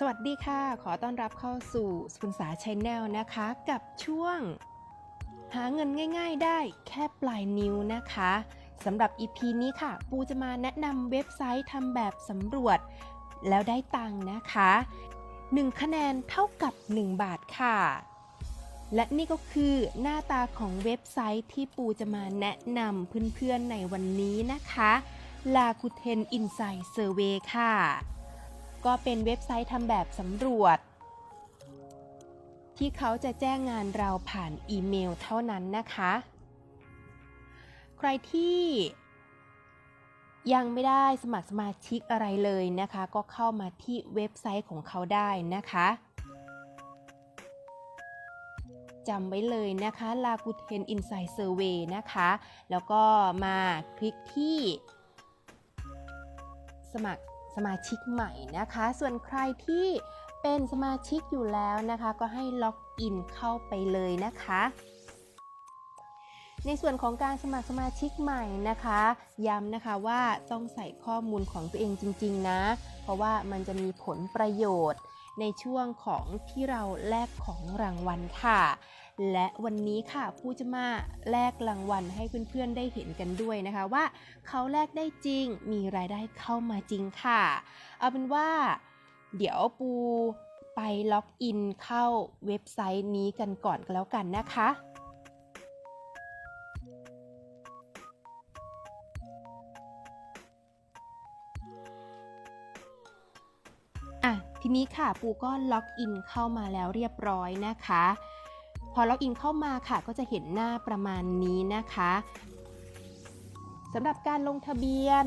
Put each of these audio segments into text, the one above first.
สวัสดีค่ะ ขอต้อนรับเข้าสู่สุนสาชแนลนะคะ กับช่วง หาเงินง่าย ๆ ได้แค่ปลายนิ้วนะคะสำหรับ EP นี้ค่ะ ปูจะมาแนะนำเว็บไซต์ทำแบบสำรวจ แล้วได้ตังค์นะคะ 1 คะแนนเท่ากับ 1 บาทค่ะ และนี่ก็คือหน้าตาของเว็บไซต์ที่ปูจะมาแนะนำเพื่อนๆในวันนี้นะคะ l a k u t e n Insight Survey ค่ะ ก็เป็นเว็บไซต์ทำแบบสำรวจ ที่เขาจะแจ้งงานเราผ่านอีเมลเท่านั้นนะคะ ใครที่ยังไม่ได้สมัครสมาชิกอะไรเลยนะคะ ก็เข้ามาที่เว็บไซต์ของเขาได้นะคะจำไว้เลยนะคะ l a k u t e n Insight Survey นะคะ แล้วก็มาคลิกที่สมัคร สมาชิกใหม่นะคะ ส่วนใครที่เป็นสมาชิกอยู่แล้วนะคะ ก็ให้ล็อกอินเข้าไปเลยนะคะ ในส่วนของการสมัครสมาชิกใหม่นะคะ ย้ำนะคะว่าต้องใส่ข้อมูลของตัวเองจริง ๆ นะ เพราะว่ามันจะมีผลประโยชน์ในช่วงของที่เราแลกของรางวัลค่ะ และวันนี้ค่ะผู้จะมาแลกรางวัลให้เพื่อนๆได้เห็นกันด้วยนะคะว่าเขาแลกได้จริงมีรายได้เข้ามาจริงค่ะ เอาเป็นว่า เดี๋ยวปูไปล็อกอินเข้าเว็บไซต์นี้กันก่อนก็แล้วกันนะคะอะทีนี้ค่ะปูก็ล็อกอินเข้ามาแล้วเรียบร้อยนะคะ อล็อกอินเข้ามาค่ะ ก็จะเห็นหน้าประมาณนี้นะคะสำหรับการลงทะเบียน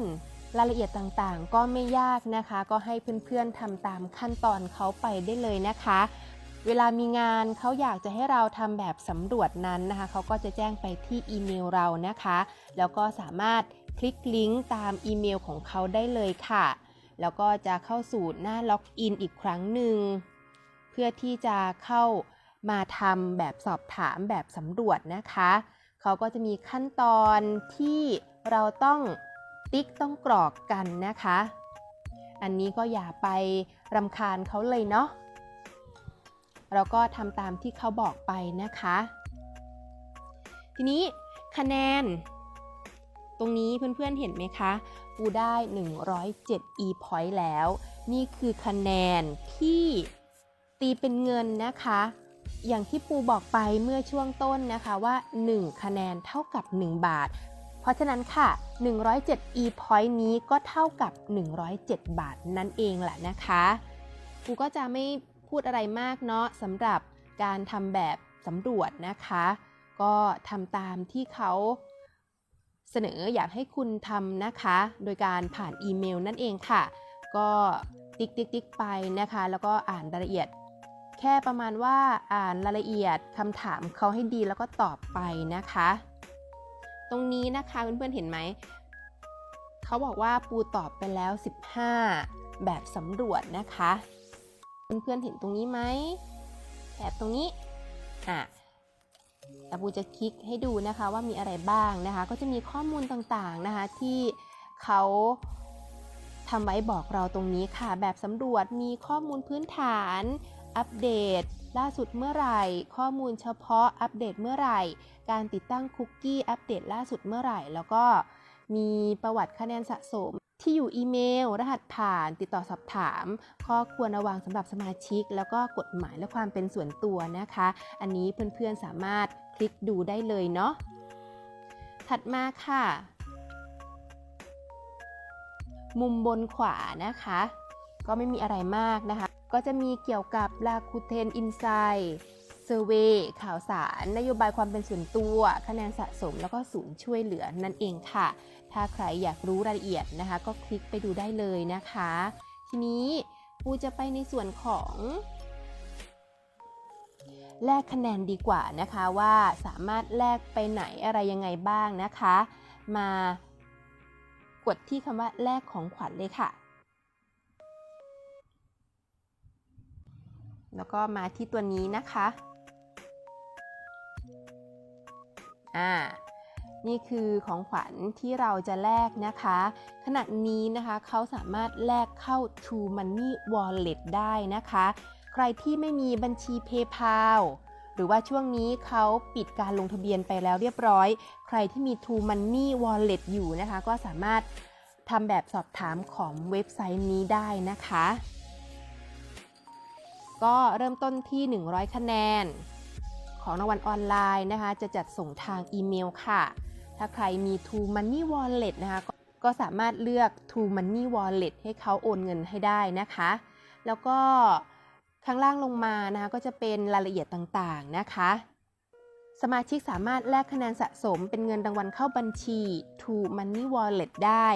รายละเอียดต่างๆ ก็ไม่ยากนะคะ ก็ให้เพื่อนๆทำตามขั้นตอนเขาไปได้เลยนะคะ เวลามีงานเขาอยากจะให้เราทำแบบสำรวจนั้นนะคะ เขาก็จะแจ้งไปที่อีเมลเรานะคะ แล้วก็สามารถคลิกลิงก์ตามอีเมลของเขาได้เลยค่ะ แล้วก็จะเข้าสู่หน้าล็อกอินอีกครั้งหนึ่ง เพื่อที่จะเข้า มาทำแบบสอบถามแบบสำรวจนะคะ เขาก็จะมีขั้นตอนที่เราต้องติ๊กต้องกรอกกันนะคะ อันนี้ก็อย่าไปรำคาญเขาเลยเนาะเราก็ทำตามที่เขาบอกไปนะคะ ทีนี้คะแนน ตรงนี้เพื่อนๆเห็นไหมคะปูได้ 107 e point แล้ว นี่คือคะแนนที่ตีเป็นเงินนะคะ อย่างที่ปูบอกไปเมื่อช่วงต้นนะคะว่า 1 คะแนนเท่ากับ 1 บาท เพราะฉะนั้นค่ะ 107 e point นี้ก็เท่ากับ 107 บาทนั่นเองแหละนะคะปูก็จะไม่พูดอะไรมากเนาะสำหรับการทำแบบสำรวจนะคะ ก็ทำตามที่เขาเสนออยากให้คุณทำนะคะ โดยการผ่านอีเมลนั่นเองค่ะ ก็ติ๊กติ๊กติ๊กไปนะคะ แล้วก็อ่านรายละเอียด แค่ประมาณว่าอ่านรายละเอียดคำถามเขาให้ดีแล้วก็ตอบไปนะคะ ตรงนี้นะคะเพื่อนๆเห็นไหมเขาบอกว่าปูตอบไปแล้ว 15 แบบสำรวจนะคะ เพื่อนๆเห็นตรงนี้ไหมแถบตรงนี้อะแต่ปูจะคลิกให้ดูนะคะว่ามีอะไรบ้างนะคะ ก็จะมีข้อมูลต่างๆนะคะที่เขาทำไว้บอกเราตรงนี้ค่ะ แบบสำรวจมีข้อมูลพื้นฐาน อัปเดต ล่าสุดเมื่อไหร่ ข้อมูลเฉพาะอัปเดตเมื่อไหร่ การติดตั้งคุกกี้อัปเดตล่าสุดเมื่อไหร่ แล้วก็มีประวัติคะแนนสะสม ที่อยู่อีเมล รหัสผ่าน ติดต่อสอบถาม ข้อควรระวังสำหรับสมาชิก แล้วก็กฎหมายและความเป็นส่วนตัวนะคะ อันนี้เพื่อนๆสามารถคลิกดูได้เลยเนาะถัดมาค่ะ มุมบนขวานะคะ ก็ไม่มีอะไรมากนะคะ ก็จะมีเกี่ยวกับ l a k u t e n Insight Survey ข่าวสาร นโยบายความเป็นส่วนตัว คะแนนสะสม แล้วก็ศูนย์ช่วยเหลือนั่นเองค่ะ ถ้าใครอยากรู้รายละเอียดนะคะ ก็คลิกไปดูได้เลยนะคะ ทีนี้ปูจะไปในส่วนของแลกคะแนนดีกว่านะคะว่าสามารถแลกไปไหนอะไรยังไงบ้างนะคะ มากดที่คำว่าแลกของขวัญเลยค่ะ แล้วก็มาที่ตัวนี้นะคะ อ่า นี่คือของขวัญที่เราจะแลกนะคะ ขณะนี้นะคะเขาสามารถแลกเข้า True Money Wallet ได้นะคะ ใครที่ไม่มีบัญชี PayPal หรือว่าช่วงนี้เขาปิดการลงทะเบียนไปแล้วเรียบร้อย ใครที่มี True Money Wallet อยู่นะคะ ก็สามารถทำแบบสอบถามของเว็บไซต์นี้ได้นะคะ ก็เริ่มต้นที่ 100 คะแนน ของรางวัลออนไลน์นะคะ จะจัดส่งทางอีเมลค่ะ ถ้าใครมี True Money Wallet นะคะก็ก็สามารถเลือก True Money Wallet ให้เขาโอนเงินให้ได้นะคะ แล้วก็ข้างล่างลงมานะคะก็จะเป็นรายละเอียดต่างๆนะคะ สมาชิกสามารถแลกคะแนนสะสมเป็นเงินรางวัลเข้าบัญชี True Money Wallet ได้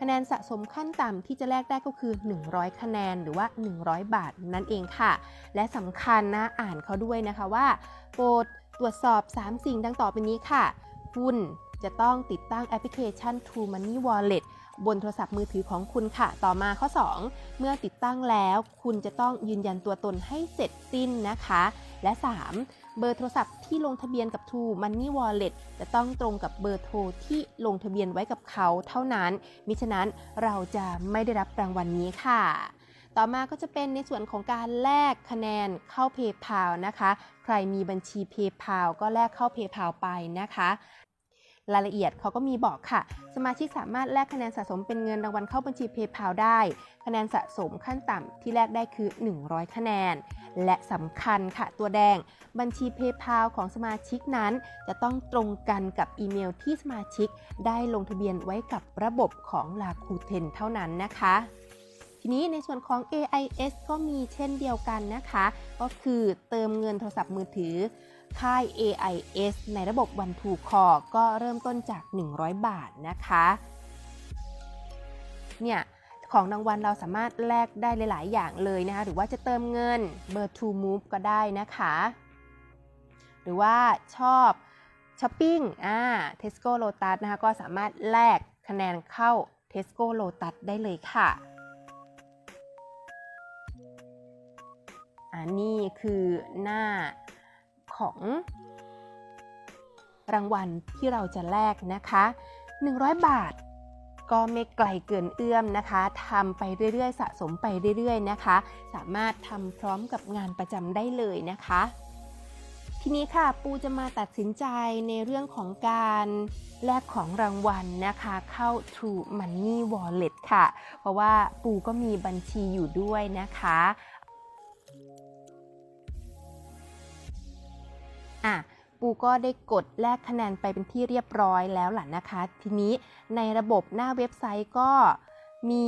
คะแนนสะสมขั้นต่ำที่จะแลกได้ก็คือ 100 คะแนนหรือว่า 100 บาทนั่นเองค่ะ และสำคัญนะอ่านเขาด้วยนะคะว่า โปรดตรวจสอบ 3 สิ่งดังต่อไปนี้ค่ะ คุณจะต้องติดตั้งแอปพลิเคชัน True Money Wallet บนโทรศัพท์มือถือของคุณค่ะ ต่อมาข้อ 2 เมื่อติดตั้งแล้ว คุณจะต้องยืนยันตัวตนให้เสร็จสิ้นนะคะ และ 3 เบอร์โทรศัพท์ที่ลงทะเบียนกับ True Money Wallet จะต้องตรงกับเบอร์โทรที่ลงทะเบียนไว้กับเขาเท่านั้น มิฉะนั้นเราจะไม่ได้รับรางวัลนนี้ค่ะต่อมาก็จะเป็นในส่วนของการแลกคะแนนเข้า PayPal นะคะ ใครมีบัญชี PayPal ก็แลกเข้า PayPal ไปนะคะ รายละเอียดเขาก็มีบอกค่ะ สมาชิกสามารถแลกคะแนนสะสมเป็นเงินรางวัลเข้าบัญชี PayPal ได้ คะแนนสะสมขั้นต่ำที่แลกได้คือ 100 คะแนน และสำคัญค่ะตัวแดง บัญชี PayPal ของสมาชิกนั้น จะต้องตรงกันกับอีเมลที่สมาชิกได้ลงทะเบียนไว้กับระบบของ Rakuten เท่านั้นนะคะทีนี้ในส่วนของ AIS ก็มีเช่นเดียวกันนะคะ ก็คือเติมเงินโทรศัพท์มือถือ ค่าย AIS ในระบบ One to Call ก็เริ่มต้นจาก 100 บาทนะคะ เนี่ยของรางวัลเราสามารถแลกได้หลาย ๆ อย่างเลยนะคะ หรือว่าจะเติมเงินเบอร์ To Move ก็ได้นะคะ หรือว่าชอบช้อปปิ้งอ่า Tesco Lotus นะคะ ก็สามารถแลกคะแนนเข้า Tesco Lotus ได้เลยค่ะอันนี้คือหน้า ของรางวัลที่เราจะแลกนะคะ 100 บาทก็ไม่ไกลเกินเอื้อมนะคะทำไปเรื่อยๆ สะสมไปเรื่อยๆนะคะ สามารถทำพร้อมกับงานประจำได้เลยนะคะ ทีนี้ค่ะปูจะมาตัดสินใจในเรื่องของการแลกของรางวัลนะคะ เข้า True Money Wallet ค่ะ เพราะว่าปูก็มีบัญชีอยู่ด้วยนะคะ อะปูก็ได้กดแลกคะแนนไปเป็นที่เรียบร้อยแล้วล่ะนะคะ ทีนี้ในระบบหน้าเว็บไซต์ก็มี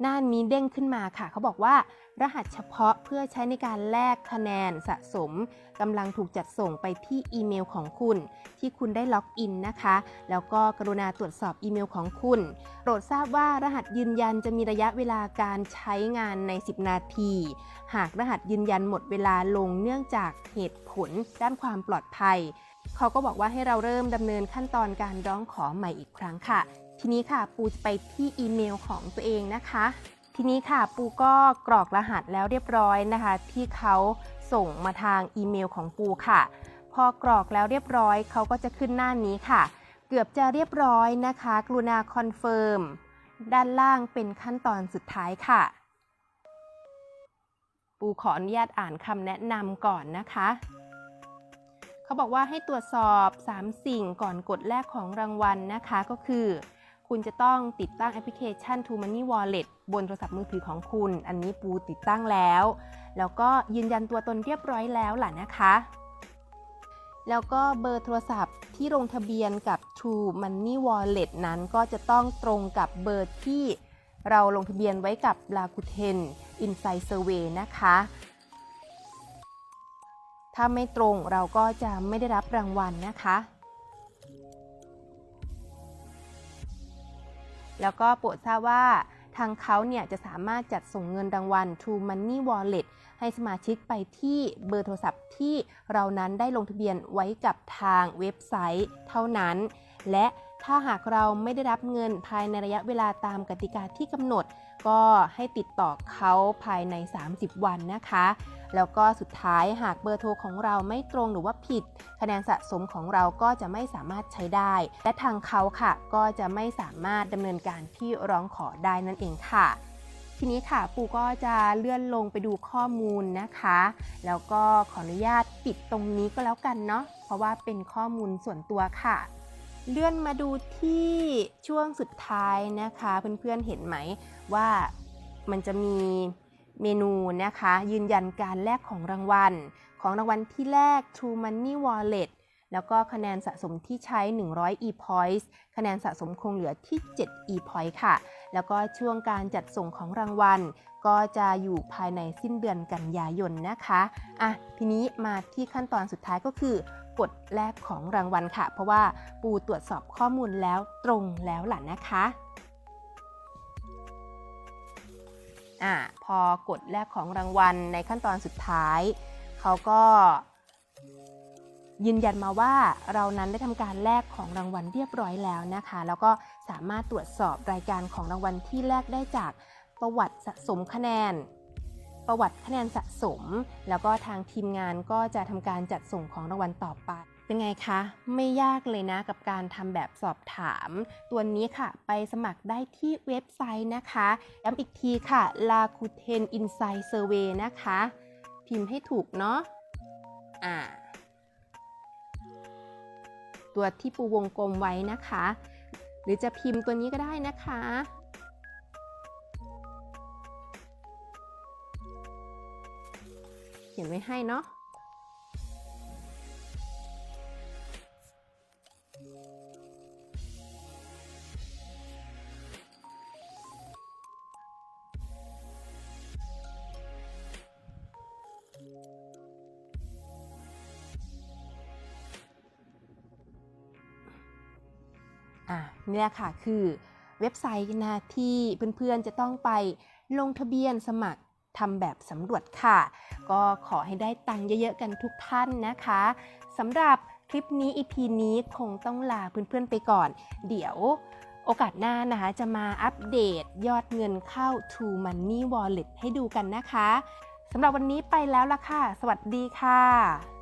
หน้านี้เด้งขึ้นมาค่ะ เขาบอกว่า รหัสเฉพาะเพื่อใช้ในการแลกคะแนนสะสมกำลังถูกจัดส่งไปที่อีเมลของคุณ ที่คุณได้ล็อกอินนะคะ แล้วก็กรุณาตรวจสอบอีเมลของคุณ โปรดทราบว่ารหัสยืนยันจะมีระยะเวลาการใช้งานใน 10 นาที หากรหัสยืนยันหมดเวลาลงเนื่องจากเหตุผลด้านความปลอดภัย เขาก็บอกว่าให้เราเริ่มดำเนินขั้นตอนการร้องขอใหม่อีกครั้งค่ะ ทีนี้ค่ะปูจะไปที่อีเมลของตัวเองนะคะ ทีนี้ค่ะปูก็กรอกรหัสแล้วเรียบร้อยนะคะ ที่เขาส่งมาทางอีเมลของปูค่ะ พอกรอกแล้วเรียบร้อยเขาก็จะขึ้นหน้านี้ค่ะ เกือบจะเรียบร้อยนะคะ กรุณาคอนเฟิร์มด้านล่างเป็นขั้นตอนสุดท้ายค่ะ ปูขออนุญาตอ่านคำแนะนำก่อนนะคะเขาบอกว่าให้ตรวจสอบ 3 สิ่งก่อนกดแลกของรางวัลนะคะก็คือ คุณจะต้องติดตั้งแอปพลิเคชัน True Money Wallet บนโทรศัพท์มือถือของคุณ อันนี้ปูติดตั้งแล้ว แล้วก็ยืนยันตัวตนเรียบร้อยแล้วล่ะนะคะ แล้วก็เบอร์โทรศัพท์ที่ลงทะเบียนกับ True Money Wallet นั้นก็จะต้องตรงกับเบอร์ที่เราลงทะเบียนไว้กับ Rakuten Insight Survey นะคะ ถ้าไม่ตรงเราก็จะไม่ได้รับรางวัลนะคะ แล้วก็โปรดทราบว่าทางเขาเนี่ยจะสามารถจัดส่งเงินรางวัล True Money Wallet ให้สมาชิกไปที่เบอร์โทรศัพท์ที่เรานั้นได้ลงทะเบียนไว้กับทางเว็บไซต์เท่านั้น และถ้าหากเราไม่ได้รับเงินภายในระยะเวลาตามกติกาที่กำหนด ก็ให้ติดต่อเขาภายใน 30 วันนะคะ แล้วก็สุดท้ายหากเบอร์โทรของเราไม่ตรงหรือว่าผิด คะแนนสะสมของเราก็จะไม่สามารถใช้ได้ และทางเขาค่ะ ก็จะไม่สามารถดำเนินการที่ร้องขอได้นั่นเองค่ะทีนี้ค่ะปูก็จะเลื่อนลงไปดูข้อมูลนะคะ แล้วก็ขออนุญาตปิดตรงนี้ก็แล้วกันเนาะเพราะว่าเป็นข้อมูลส่วนตัวค่ะ เลื่อนมาดูที่ช่วงสุดท้ายนะคะ เพื่อนๆเห็นไหมว่ามันจะมีเมนูนะคะ ยืนยันการแลกของรางวัล ของรางวัลที่แรก True Money Wallet แล้วก็คะแนนสะสมที่ใช้ 100 e points คะแนนสะสมคงเหลือที่ 7 e point ค่ะ แล้วก็ช่วงการจัดส่งของรางวัล ก็จะอยู่ภายในสิ้นเดือนกันยายนนะคะ อะ ทีนี้มาที่ขั้นตอนสุดท้ายก็คือ กดแลกของรางวัลค่ะ เพราะว่าปูตรวจสอบข้อมูลแล้วตรงแล้วล่ะนะคะอะพอกดแลกของรางวัลในขั้นตอนสุดท้าย เขาก็ยืนยันมาว่าเรานั้นได้ทำการแลกของรางวัลเรียบร้อยแล้วนะคะ แล้วก็สามารถตรวจสอบรายการของรางวัลที่แลกได้จากประวัติสะสมคะแนน ประวัติคะแนนสะสม แล้วก็ทางทีมงานก็จะทำการจัดส่งของรางวัลต่อไปเป็นไงคะ ไม่ยากเลยนะกับการทำแบบสอบถาม ตัวนี้ค่ะ ไปสมัครได้ที่เว็บไซต์นะคะ ย้ำอีกทีค่ะ l a k u t e n Insight Survey นะคะ พิมพ์ให้ถูกเนาะอ่าตัวที่ปูวงกลมไว้นะคะ หรือจะพิมพ์ตัวนี้ก็ได้นะคะ ขียนไว้ให้เนาะอะนี่แหละค่ะคือเว็บไซต์นะที่เพื่อนๆจะต้องไปลงทะเบียนสมัคร ทำแบบสำรวจค่ะ ก็ขอให้ได้ตังค์เยอะๆกันทุกท่านนะคะสำหรับคลิปนี้ EP นี้คงต้องลาเพื่อนๆไปก่อน เดี๋ยวโอกาสหน้านะคะ จะมาอัปเดตยอดเงินเข้า True Money Wallet ให้ดูกันนะคะสำหรับวันนี้ไปแล้วล่ะค่ะ สวัสดีค่ะ